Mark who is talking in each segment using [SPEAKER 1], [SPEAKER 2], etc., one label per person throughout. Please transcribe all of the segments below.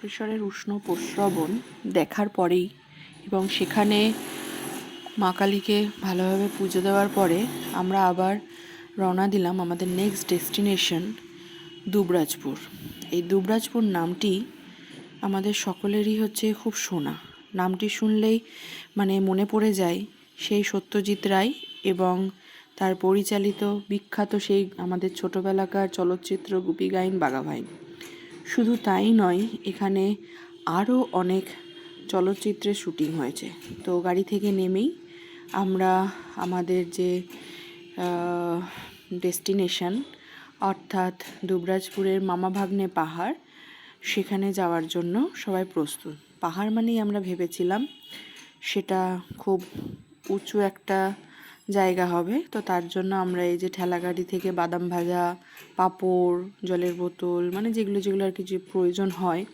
[SPEAKER 1] বক্রেশ্বরের উষ্ণ প্রস্রবণ দেখার পরেই এবং সেখানে মা কালীকে ভালোভাবে পুজো দেওয়ার পরে আমরা আবার রওনা দিলাম আমাদের নেক্সট ডেস্টিনেশন দুবরাজপুর। এই দুবরাজপুর নামটি আমাদের সকলেরই হচ্ছে খুব শোনা। নামটি শুনলেই মানে মনে পড়ে যায় সেই সত্যজিৎ রায় এবং তার পরিচালিত বিখ্যাত সেই আমাদের ছোটোবেলাকার চলচ্চিত্র গুপি গাইন বাঘাভাইন শুধু তাই নয়, এখানে আরও অনেক চলচ্চিত্রের শুটিং হয়েছে। তো গাড়ি থেকে নেমেই আমরা আমাদের যে ডেস্টিনেশন, অর্থাৎ দুবরাজপুরের মামা ভাগ্নে পাহাড়, সেখানে যাওয়ার জন্য সবাই প্রস্তুত। পাহাড় মানেই আমরা ভেবেছিলাম, সেটা খুব উঁচু একটা জায়গা হবে। তো তার জন্য আমরা এই যে ঠেলা গাড়ি থেকে বাদাম ভাজা, পাঁপড়, জলের বোতল মানে যেগুলো যেগুলো আর কি যে প্রয়োজন হয়,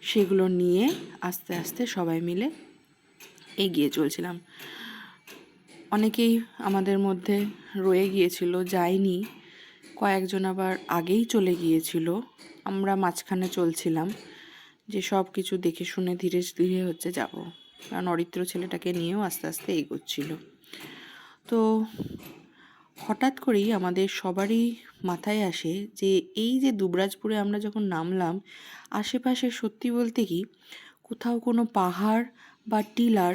[SPEAKER 1] সেগুলো নিয়ে আস্তে আস্তে সবাই মিলে এগিয়ে চলছিলাম। অনেকেই আমাদের মধ্যে রয়ে গিয়েছিল, যায়নি। কয়েকজন আবার আগেই চলে গিয়েছিল। আমরা মাঝখানে চলছিলাম যে সব কিছু দেখে শুনে ধীরে ধীরে হচ্ছে যাব। কারণ অরিত্র ছেলেটাকে নিয়েও আস্তে আস্তে এগোচ্ছিল। তো হঠাৎ করেই আমাদের সবারই মাথায় আসে যে এই যে দুবরাজপুরে আমরা যখন নামলাম, আশেপাশে সত্যি বলতে কি কোথাও কোনো পাহাড় বা টিলার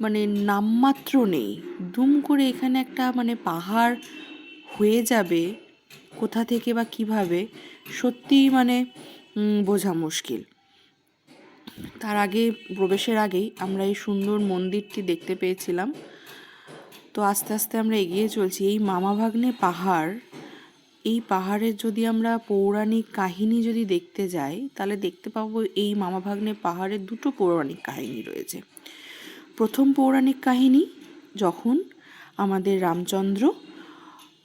[SPEAKER 1] মানে নামমাত্র নেই। দুম করে এখানে একটা মানে পাহাড় হয়ে যাবে, কোথা থেকে বা কীভাবে সত্যিই মানে বোঝা মুশকিল। তার আগে, প্রবেশের আগেই আমরা এই সুন্দর মন্দিরটি দেখতে পেয়েছিলাম। তো আস্তে আস্তে আমরা এগিয়ে চলছি। এই মামা ভাগ্নে পাহাড়, এই পাহাড়ের যদি আমরা পৌরাণিক কাহিনী যদি দেখতে যাই, তাহলে দেখতে পাবো এই মামা ভাগ্নে পাহাড়ের দুটো পৌরাণিক কাহিনী রয়েছে। প্রথম পৌরাণিক কাহিনী, যখন আমাদের রামচন্দ্র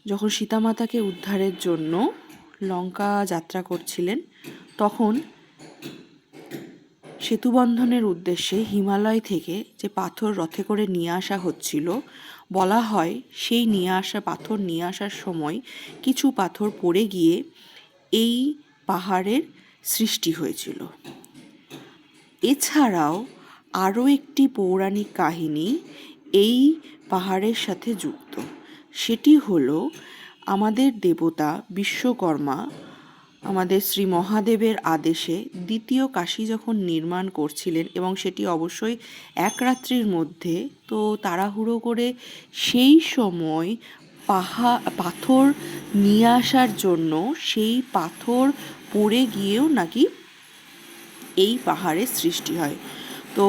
[SPEAKER 1] যখন সীতামাতাকে উদ্ধারের জন্য লঙ্কা যাত্রা করছিলেন, তখন সেতুবন্ধনের উদ্দেশ্যে হিমালয় থেকে যে পাথর রথে করে নিয়ে আসা হচ্ছিল, বলা হয় সেই নিয়ে আসা পাথর নিয়ে আসার সময় কিছু পাথর পড়ে গিয়ে এই পাহাড়ের সৃষ্টি হয়েছিল। এছাড়াও আরও একটি পৌরাণিক কাহিনী এই পাহাড়ের সাথে যুক্ত। সেটি হলো আমাদের দেবতা বিশ্বকর্মা আমাদের শ্রী মহাদেবের আদেশে দ্বিতীয় কাশী যখন নির্মাণ করছিলেন এবং সেটি অবশ্যই এক রাত্রির মধ্যে, তো তাড়াহুড়ো করে সেই সময় পাহা, পাথর নিয়ে আসার জন্য সেই পাথর পড়ে গিয়েও নাকি এই পাহাড়ের সৃষ্টি হয়। তো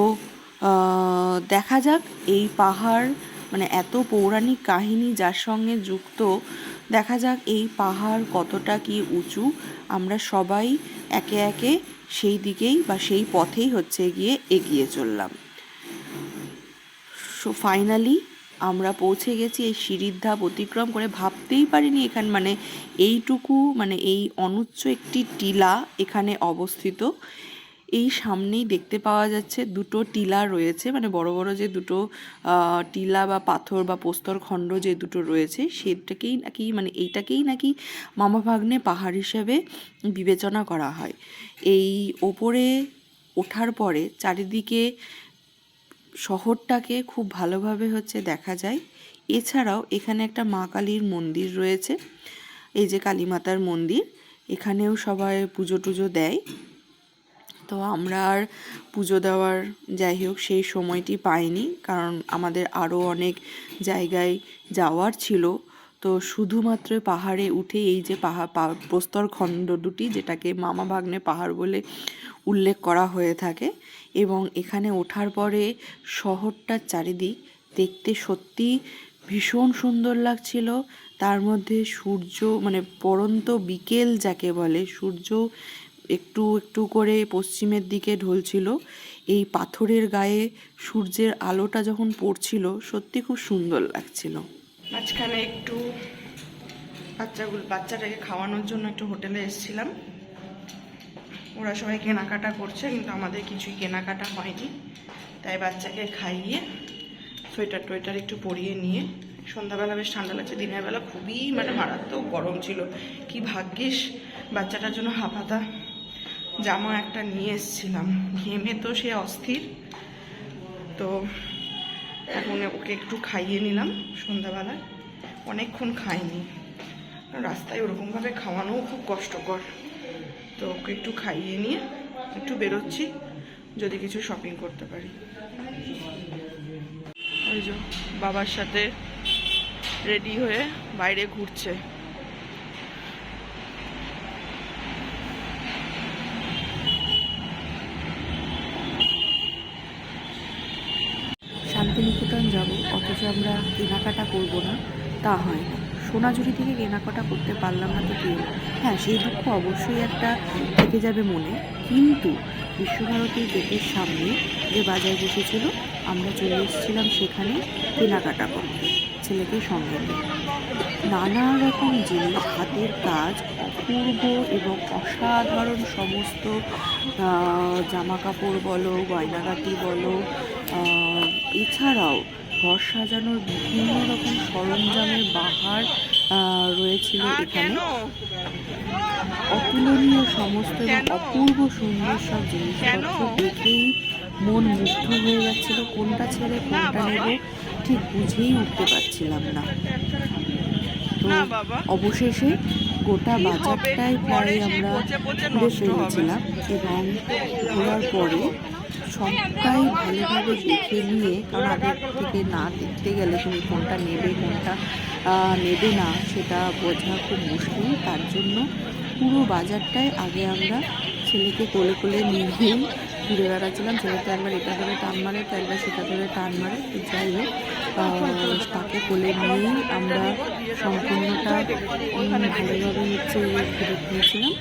[SPEAKER 1] দেখা যাক এই পাহাড় মানে এত পৌরাণিক কাহিনী যার সঙ্গে যুক্ত দেখা যাক এই পাহাড় কতটা কি উঁচু। আমরা সবাই একে একে সেই দিকেই বা সেই পথেই হচ্ছে গিয়ে এগিয়ে চললাম। সো ফাইনালি আমরা পৌঁছে গেছি এই সিঁড়ির ধাপ অতিক্রম করে ভাবতেই পারিনি এখানে মানে এইটুকু মানে এই অনুচ্চ একটি টিলা এখানে অবস্থিত। এই সামনেই দেখতে পাওয়া যাচ্ছে দুটো টিলা রয়েছে মানে বড় বড় যে দুটো টিলা বা পাথর বা প্রস্তর খণ্ড যে দুটো রয়েছে, সেটাকেই নাকি মানে এইটাকেই নাকি মামা ভাগ্নে পাহাড় হিসেবে বিবেচনা করা হয়। এই ওপরে ওঠার পরে চারিদিকে শহরটাকে খুব ভালোভাবে হচ্ছে দেখা যায়। এছাড়াও এখানে একটা মা কালীর মন্দির রয়েছে, এই যে কালী মাতার মন্দির, এখানেও সবাই পুজো টুজো দেয়। তো আমরা আর পুজো দেওয়ার, যাই হোক, সেই সময়টি পাইনি। কারণ আমাদের আরও অনেক জায়গায় যাওয়ার ছিল। তো শুধুমাত্র পাহাড়ে উঠে এই যে পাহাড় প্রস্তর খণ্ড দুটি, যেটাকে মামা ভাগ্নে পাহাড় বলে উল্লেখ করা হয়ে থাকে এবং এখানে ওঠার পরে শহরটার চারিদিক দেখতে সত্যি ভীষণ সুন্দর লাগছিল। তার মধ্যে সূর্য মানে পরন্ত বিকেল, যাকে বলে সূর্য একটু একটু করে পশ্চিমের দিকে ঢলছিল। এই পাথরের গায়ে সূর্যের আলোটা যখন পড়ছিল, সত্যি খুব সুন্দর লাগছিল। মাঝখানে একটু বাচ্চাগুলো, বাচ্চাটাকে খাওয়ানোর জন্য একটু হোটেলে এসেছিলাম। ওরা সবাই কেনাকাটা করছে, কিন্তু আমাদের কিছুই কেনাকাটা হয়নি। তাই বাচ্চাকে খাইয়ে সোয়েটার টোয়েটার একটু পরিয়ে নিয়ে, সন্ধ্যাবেলা বেশ ঠান্ডা লাগছে, দিনের বেলা খুবই মানে মারাত্মক গরম ছিল। কি ভাগ্যিস, বাচ্চাটার জন্য হাফাতা জামা একটা নিয়ে এসেছিলাম। ঘেমে তো সে অস্থির। তো এখন ওকে একটু খাইয়ে নিলাম সন্ধ্যাবেলায়। অনেকক্ষণ খাইনি। রাস্তায় ওরকমভাবে খাওয়ানোও খুব কষ্টকর। তো ওকে একটু খাইয়ে নিয়ে একটু বেরোচ্ছি, যদি কিছু শপিং করতে পারি। ওই বাবার সাথে রেডি হয়ে বাইরে ঘুরছে। যাব, অথচ আমরা কেনাকাটা করব না। তা হয় না। সোনাঝুরি থেকে কেনাকাটা করতে পারলাম না তো কেউ। হ্যাঁ সেই দুঃখ অবশ্যই একটা থেকে যাবে মনে। কিন্তু বিশ্বভারতীর গেটের সামনে যে বাজার বসেছিল, আমরা চলে এসেছিলাম সেখানে কেনাকাটা করতে, ছেলেকে সঙ্গে নিয়ে। নানা রকম জিনিস, হাতের কাজ, অপূর্ব এবং অসাধারণ সমস্ত জামা কাপড় বলো, গয়নাগাটি বলো এছাড়াও ঘর সাজানোর বিভিন্ন রকম সরঞ্জামের বাহার রয়েছিল এখানে। অতুলনীয় সমস্ত এবং অপূর্ব সুন্দর সব জিনিসপত্র দেখেই মন মুগ্ধ হয়ে যাচ্ছিল কোনটা ছেড়ে কোনটা নেব ঠিক বুঝেই উঠতে পারছিলাম না। তো অবশেষে গোটা বাজারটাই পরে আমরা ঘুরে ফেলেছিলাম এবং ঘোরার পরে সবটাই ভালোভাবে দেখে নিয়ে, কারণ আগের থেকে না দেখতে গেলে তুমি কোনটা নেবে কোনটা নেবে না, সেটা বোঝা খুব মুশকিল। তার জন্য পুরো বাজারটাই আগে আমরা ছেলেকে কোলে কোলে নিয়েই ঘুরে বেড়াচ্ছিলাম। ছেলে একবার এটা ধরে টান মারে, তো একবার সেটা ধরে টান মারে যাই হোক তাকে কোলে নিয়েই আমরা সম্পূর্ণটা ভালোভাবে হচ্ছে ঘুরে ঘুরেছিলাম